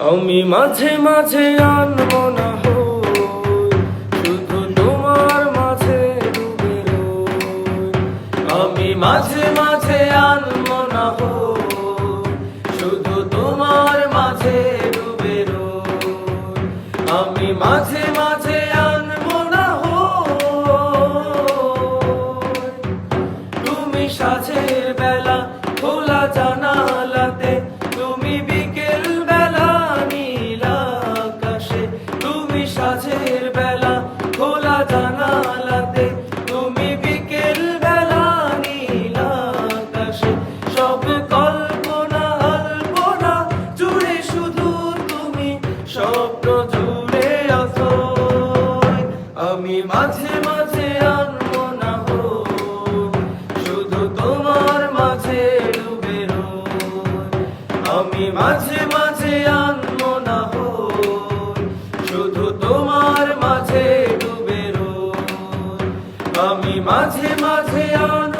আমি মাঝে মাঝে আনব না হই, শুধু তোমার মাঝে ডুবে আমি মাঝে মাঝে আনব না হই, শুধু তোমার মাঝে ডুবে আমি মাঝে মাঝে আনব না হই, তুমি সাঝের মাঝে শুধু তোমার মাঝে ডুবে। আমি মাঝে মাঝে হো শুধু তোমার মাঝে ডুবে। আমি মাঝে মাঝে আনব